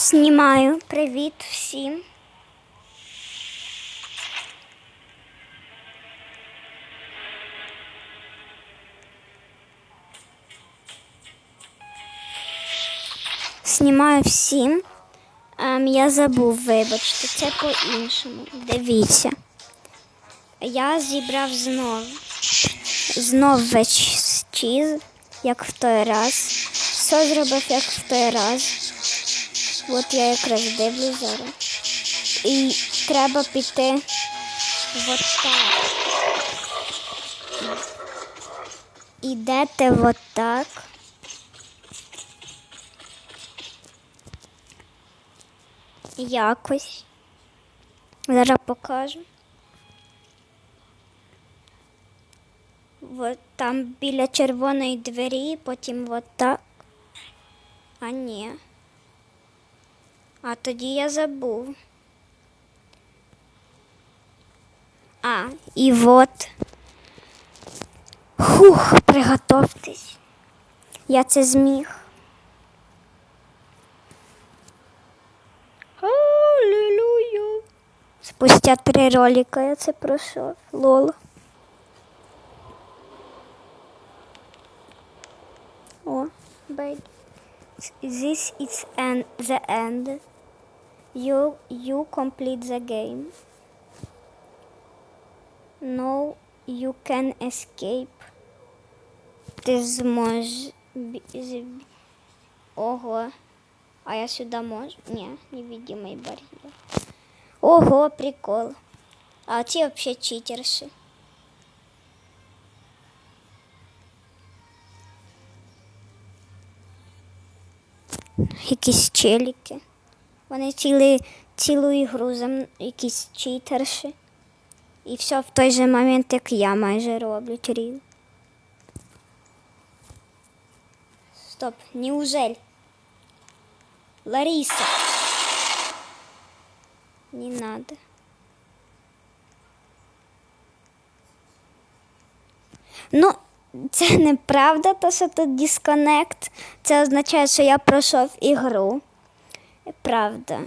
Знімаю. Привіт всім. Знімаю всім. Ем, я забув, вибачте, це по-іншому. Дивіться. Я зібрав знов. Знов весь чіз, як в той раз. Все зробив, як в той раз. От я якраз дивлю зараз. І треба піти от так. Ідете от так. Якось. Зараз покажу. От там біля червоної двері, потім от так. А ні. А тоді я забув. А, і от. Хух, приготовтесь. Я це зміг. Аллилуйя. Спустя три ролика я це пройшов. Лол. О, бейт. This is an, the end. You, you complete the game. No, you can escape. Ти зможеш. Ого. А я сюди можу? Ні, невидимий бар'єр. Ого, прикол. А ці взагалі читерші. Якісь челіки. Вони ціли, цілу ігру за якісь читерші. І все в той же момент, як я майже роблю ріл. Стоп, неужели? Лариса. Не надо. Ну, це неправда, то що тут дисконект. Це означає, що я пройшов ігру. Правда.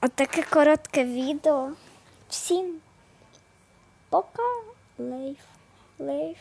Отаке коротке відео. Всім пока, лейф, лейф.